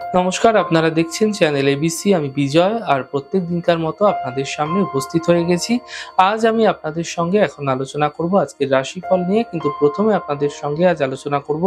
নমস্কার, আপনারা দেখছেন চ্যানেল এবিসি আমি বিজয়, আর প্রত্যেক দিনকার মতো আপনাদের সামনে উপস্থিত হয়ে গেছি। আজ আমি আপনাদের সঙ্গে এখন আলোচনা করব আজকের রাশিফল নিয়ে, কিন্তু প্রথমে আপনাদের সঙ্গে আজ আলোচনা করব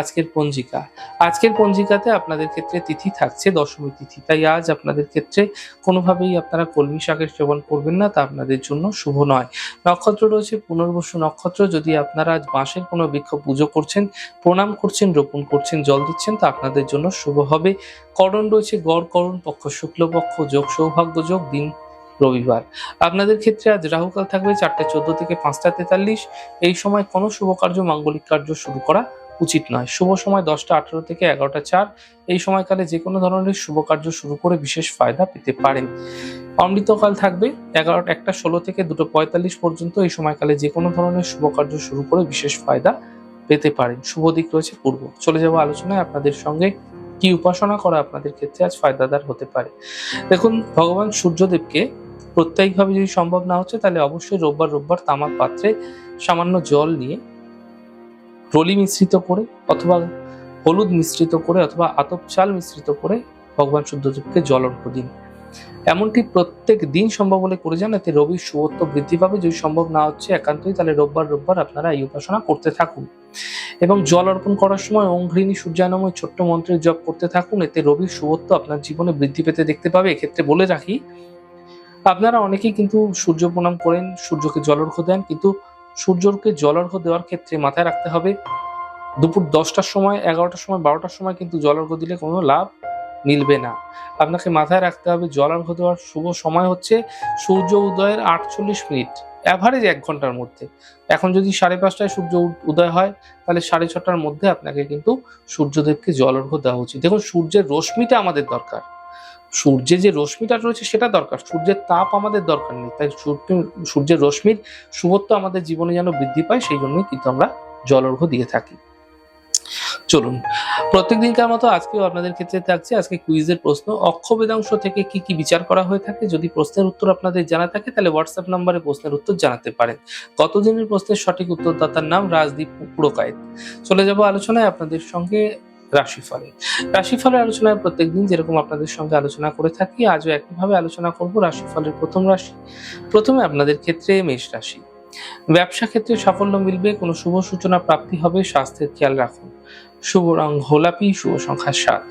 আজকের পঞ্জিকা। আজকের পঞ্জিকাতে আপনাদের ক্ষেত্রে তিথি থাকছে, দশমী তিথি, তাই আজ আপনাদের ক্ষেত্রে কোনোভাবেই আপনারা কলমি শাকের সেবন করবেন না, তা আপনাদের জন্য শুভ নয়। নক্ষত্র রয়েছে পুনর্বসু নক্ষত্র, যদি আপনারা আজ বাঁশের কোনো বৃক্ষ পুজো করছেন, প্রণাম করছেন, রোপণ করছেন, জল দিচ্ছেন, তা আপনাদের জন্য শুভ হবে। করণ রয়েছে গড়, করণ পক্ষ শুক্লপক্ষ যোগ, সৌভাগ্য, যোগ, দিন, রবিবার। আপনাদের ক্ষেত্রে আজ রাহুকাল থাকবে চারটে চোদ্দ থেকে পাঁচটা তেতাল্লিশ। এই সময় কোনো শুভ কার্য, মাঙ্গলিক কার্য শুরু করা উচিত নয়। শুভ সময় দশটা আঠারো থেকে এগারোটা চার। এই সময়কালে যে কোনো ধরনের শুভ কার্য শুরু করে বিশেষ ফায়দা পেতে পারেন। অমৃতকাল থাকবে এগারোটা একটা, ষোলো থেকে দুটো পঁয়তাল্লিশ পর্যন্ত। এই সময়কালে যে কোনো ধরনের শুভ কার্য শুরু করে বিশেষ ফায়দা পেতে পারেন। শুভ দিক রয়েছে পূর্ব। চলে যাব আলোচনায় আপনাদের সঙ্গে। কি উপাসনা করা আপনাদের ক্ষেত্রে আজ ফায়দাদার হতে পারে? দেখুন, ভগবান সূর্যদেবকে প্রত্যেকভাবে যদি সম্ভব না হচ্ছে, তাহলে অবশ্যই রোববার রোববার তামাক পাত্রে সামান্য জল নিয়ে রলি মিশ্রিত করে অথবা হলুদ মিশ্রিত করে অথবা আতপ চাল মিশ্রিত করে ভগবান সূর্যদেবকে জল অর্ঘ্য দিন এমনটি প্রত্যেক দিন সম্ভব হলে করে যান, এতে রবির শুভত্ব বৃদ্ধি পাবে। যদি সম্ভব না হচ্ছে একান্তই, তাহলে রোববার রোববার আপনারা এই উপাসনা করতে থাকুন। এবং জল অর্পণ করার সময় ওং ঘৃণী সূর্যানময় ছোট্ট মন্ত্রের জপ করতে থাকুন। এতে রবির শুভত্ব আপনার জীবনে বৃদ্ধি পেতে দেখতে পাবে। এক্ষেত্রে বলে রাখি, আপনারা অনেকেই কিন্তু সূর্য প্রণাম করেন, সূর্যকে জলর্ঘ্য দেন, কিন্তু সূর্যকে জলর্ঘ্য দেওয়ার ক্ষেত্রে মাথায় রাখতে হবে, দুপুর দশটার সময়, এগারোটার সময়, বারোটার সময় কিন্তু জলর্ঘ্য দিলে কোনো লাভ মিলবে না। আপনাকে মাথায় রাখতে হবে জলার্ঘ্য দেওয়ার শুভ সময় হচ্ছে সূর্য উদয়ের আটচল্লিশ মিনিট। অ্যাভারেজ এক ঘণ্টার মধ্যে। এখন যদি সাড়ে পাঁচটায় সূর্য উদয় হয়, তাহলে সাড়ে ছটার মধ্যে আপনাকে কিন্তু সূর্যদেবকে জল অর্ঘ দেওয়া উচিত। দেখুন, সূর্যের রশ্মিটা আমাদের দরকার। সূর্যে যে রশ্মিটা রয়েছে, সেটা দরকার। সূর্যের তাপ আমাদের দরকার নেই। তাই সূর্য- সূর্যের রশ্মির শুভত্ব আমাদের জীবনে যেন বৃদ্ধি পায়, সেই জন্যই কিন্তু আমরা জল অর্ঘ দিয়ে থাকি। চলুন, প্রত্যেক দিনকার মতো আজকেও আপনাদের ক্ষেত্রে থাকছে আজকে কুইজের প্রশ্ন, অক্ষ বেদাংশ থেকে কি কি বিচার করা হয়ে থাকে? যদি প্রশ্নের উত্তর আপনাদের জানা থাকে, তাহলে হোয়াটসঅ্যাপ নাম্বারে প্রশ্নের উত্তর জানাতে পারেন। গত দিনের প্রশ্নের সঠিক উত্তরদাতার নাম? রাজদীপ পুরকায়েত। চলে যাব আলোচনায় আপনাদের সঙ্গে রাশিফলে। রাশিফলের আলোচনায় প্রত্যেকদিন যেরকম আপনাদের সঙ্গে আলোচনা করে থাকি, আজও একইভাবে আলোচনা করব রাশিফলের প্রথম রাশি। প্রথমে আপনাদের ক্ষেত্রে মেষ রাশি। ব্যবসা ক্ষেত্রে সাফল্য মিলবে, কোনো শুভ সূচনা প্রাপ্তি হবে, স্বাস্থ্যের খেয়াল রাখুন। শুভ রং গোলাপি, শুভ সংখ্যা সাত।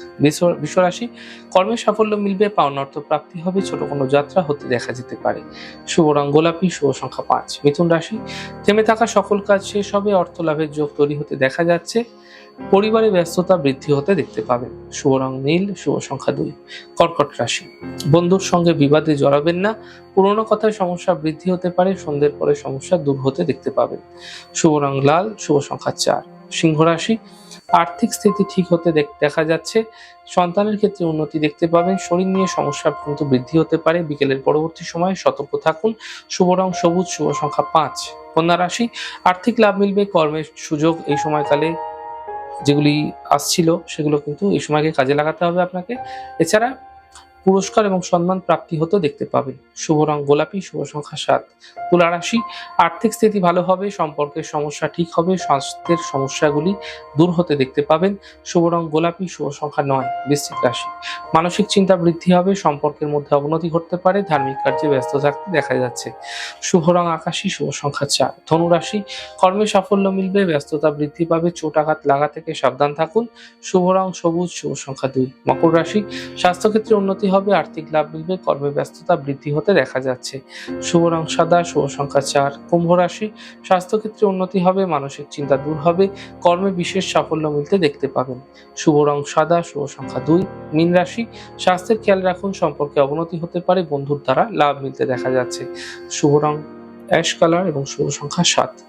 বৃষ রাশি কর্মে সাফল্য মিলবে, পাওনা অর্থ প্রাপ্তি হবে, ছোট কোনো যাত্রা হতে দেখা যেতে পারে। শুভ রং গোলাপি, শুভ সংখ্যা পাঁচ। মিথুন রাশি, থেমে থাকা সকল কাজ শেষ হবে, অর্থ লাভের যোগ তৈরি হতে দেখা যাচ্ছে, পরিবারে ব্যস্ততা বৃদ্ধি হতে দেখতে পাবেন। শুভ রং নীল, শুভ সংখ্যা দুই। কর্কট রাশি, বন্ধুর সঙ্গে বিবাদে জড়াবেন না, পুরোনো কথায় সমস্যা বৃদ্ধি হতে পারে, সন্ধ্যের পরে সমস্যা দূর হতে দেখতে পাবেন। শুভ রং লাল, শুভ সংখ্যা চার। সিংহ রাশি। আর্থিক স্থিতি ঠিক হতে দেখ- যাচ্ছে। সন্তানের ক্ষেত্রে উন্নতি দেখতে পাবেন। শরীর নিয়ে সমস্যা কিন্তু বৃদ্ধি হতে পারে। বিকেলের পরবর্তী সময়ে সতর্ক থাকুন। শুভ রং সবুজ, শুভ সংখ্যা পাঁচ। কন্যা রাশি, আর্থিক লাভ মিলবে। কর্মের সুযোগ এই সময়কালে যেগুলি আসছিল, সেগুলো কিন্তু এই সময়কে কাজে লাগাতে হবে আপনাকে। এছাড়া পুরস্কার এবং সম্মান প্রাপ্তি হতে দেখতে পাবেন শুভ রং গোলাপি, শুভ সংখ্যা সাত। তুলা রাশি, আর্থিক স্থিতি ভালো হবে, সম্পর্কের সমস্যা ঠিক হবে, স্বাস্থ্যের সমস্যাগুলি দূর হতে দেখতে পাবেন। শুভ রং গোলাপি, শুভ সংখ্যা নয়, বৃশ্চিক রাশি। মানসিক চিন্তা বৃদ্ধি হবে, সম্পর্কের মধ্যে অবনতি ঘটতে পারে, ধার্মিক কার্যে ব্যস্ত থাকতে দেখা যাচ্ছে। শুভ রং আকাশী, শুভ সংখ্যা চার। ধনুরাশি কর্মে সাফল্য মিলবে, ব্যস্ততা বৃদ্ধি পাবে, চোট আঘাত লাগা থেকে সাবধান থাকুন। শুভ রং সবুজ, শুভ সংখ্যা দুই। মকর রাশি, স্বাস্থ্যক্ষেত্রে উন্নতি হবে আর্থিক লাভ মিলবে, কর্মে ব্যস্ততা বৃদ্ধি হতে দেখা যাচ্ছে। শুভ রং সাদা, শুভ সংখ্যা চার। কুম্ভ রাশি স্বাস্থ্যক্ষেত্রে উন্নতি হবে, মানসিক চিন্তা দূর হবে, কর্মে বিশেষ সাফল্য মিলতে দেখতে পাবেন। শুভ রং সাদা, শুভ সংখ্যা দুই। মীন রাশি স্বাস্থ্যের খেয়াল রাখুন, সম্পর্কে অবনতি হতে পারে, বন্ধুর দ্বারা লাভ মিলতে দেখা যাচ্ছে। শুভ রং অ্যাশ কালার এবং শুভ সংখ্যা সাত।